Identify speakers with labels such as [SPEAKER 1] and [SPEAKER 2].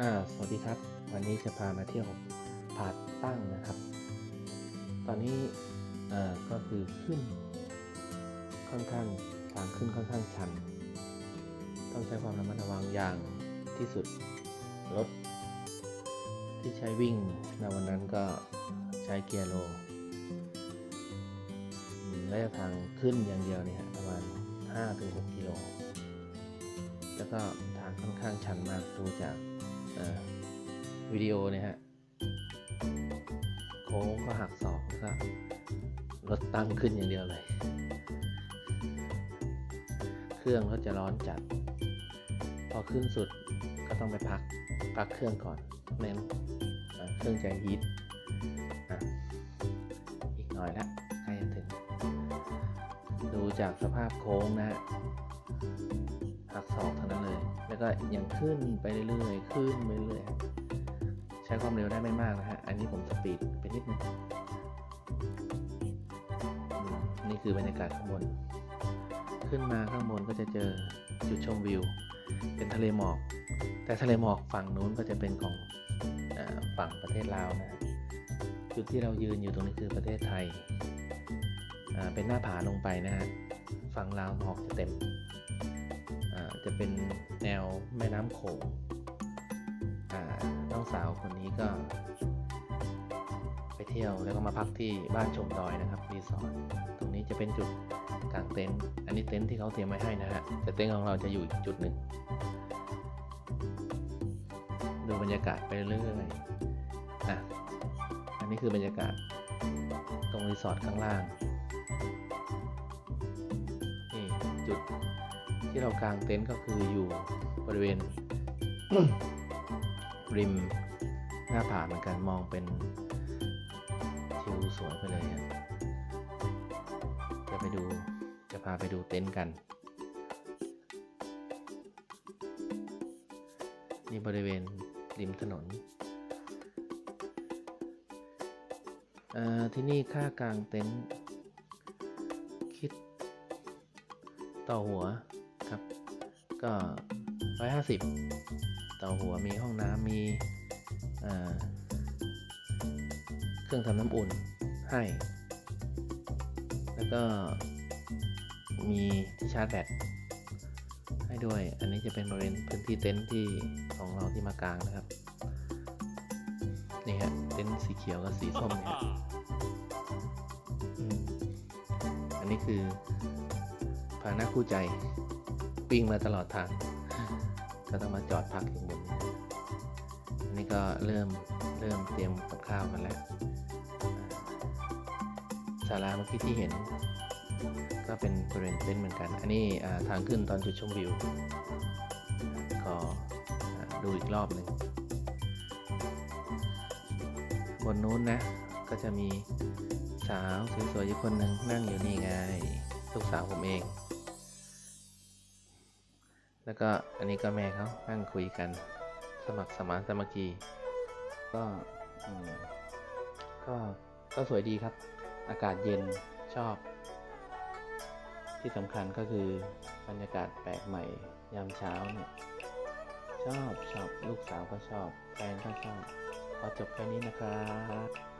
[SPEAKER 1] อ่าสวัสดีครับ วันนี้จะพามาเที่ยวผาตั้งนะครับ ตอนนี้เอ่อก็คือขึ้น ค่อนข้างทางขึ้นค่อนข้างชัน ต้องใช้ความระมัดระวังอย่างที่สุดรถที่ใช้วิ่งในวันนั้นก็ใช้เกียร์โลระยะทางขึ้นอย่างเดียวเนี่ยประมาณ 5-6 กิโล แล้วก็ทางค่อนข้างชันมากดูจาก วิดีโอเนี่ยฮะ โค้งก็หักศอกแล้วก็รถตั้งขึ้นอย่างเดียวเลย เครื่องก็จะร้อนจัด พอขึ้นสุดก็ต้องไปพักพักเครื่องก่อนเน้นอ่เครื่องจะฮีทออีกหน่อยละใกล้จะถึง ดูจากสภาพโค้งนะฮะ หักศอกทั้งนั้นเลย แล้วก็ยังขึ้นไปเรื่อยๆ ขึ้นไปเรื่อยๆใช้ความเร็วได้ไม่มากนะฮะ อันนี้ผมสปีดไปนิดนึงนี่คือบรรยากาศข้างบน ขึ้นมาข้างบนก็จะเจอจุดชมวิว เป็นทะเลหมอก แต่ทะเลหมอกฝั่งนู้นก็จะเป็นของอฝั่งประเทศลาวนะ จุดที่เรายืนอยู่ตรงนี้คือประเทศไทย เป็นหน้าผาลงไปนะฮะ ฝั่งลาวหมอกจะเต็ม จะเป็นแนวแม่น้ำโขงอ่าน้องสาวคนนี้ก็ ไปเที่ยวแล้วก็มาพักที่บ้านชมดอยนะครับรีสอร์ทตรงนี้จะเป็นจุดกางเต็นท์อันนี้เต็นท์ที่เขาเตรียมไว้ให้นะฮะแต่เต็นท์ของเราจะอยู่จุดหนึ่งดูบรรยากาศไปเรื่อยๆอะอันนี้คือบรรยากาศตรงรีสอร์ทข้างล่างนี่จุด ที่เรากางเต็นท์ก็คืออยู่บริเวณริมหน้าผาเหมือนกันมองเป็นทิวสวยไปเลยอะจะไปดูจะพาไปดูเต็นท์กัน นี่บริเวณริมถนนที่นี่ค่ากางเต็นท์คิดต่อหัว ครับ ก็ 150ต่อหัวมีห้องน้ำมีเครื่องทำน้ำอุ่นให้ แล้วก็มีที่ชาร์จแบตให้ด้วย อันนี้จะเป็นบริเวณพื้นที่เต็นท์ที่ของเราที่มากลางนะครับ นี่ฮะเต็นท์สีเขียวกับสีส้มเนี่ยอันนี้คือพาหนะคู่ใจ วิ่งมาตลอดทาง ก็ต้องมาจอดพักอยู่บนนี้อันนี้ก็เริ่มเริ่มเตรียมกับข้าวกันแล้วศาลาเมื่อกี้ที่เห็น ก็เป็นบริเวณเต็นท์เหมือนกัน อันนี้ทางขึ้นตอนจุดชมวิว ก็ดูอีกรอบหนึ่งบนนู้นนะ ก็จะมีสาวสวยๆอยู่คนหนึ่งนั่งอยู่นี่ไง ลูกสาวผมเอง แล้วก็อันนี้ก็แม่เขานั่งคุยกัน สมัครสมานสมัคคีก็ก็ก็สวยดีครับ อากาศเย็นชอบ ที่สำคัญก็คือบรรยากาศแปลกใหม่ยามเช้าเนี่ยชอบชอบลูกสาวก็ชอบแฟนก็ชอบขอจบแค่นี้นะครับ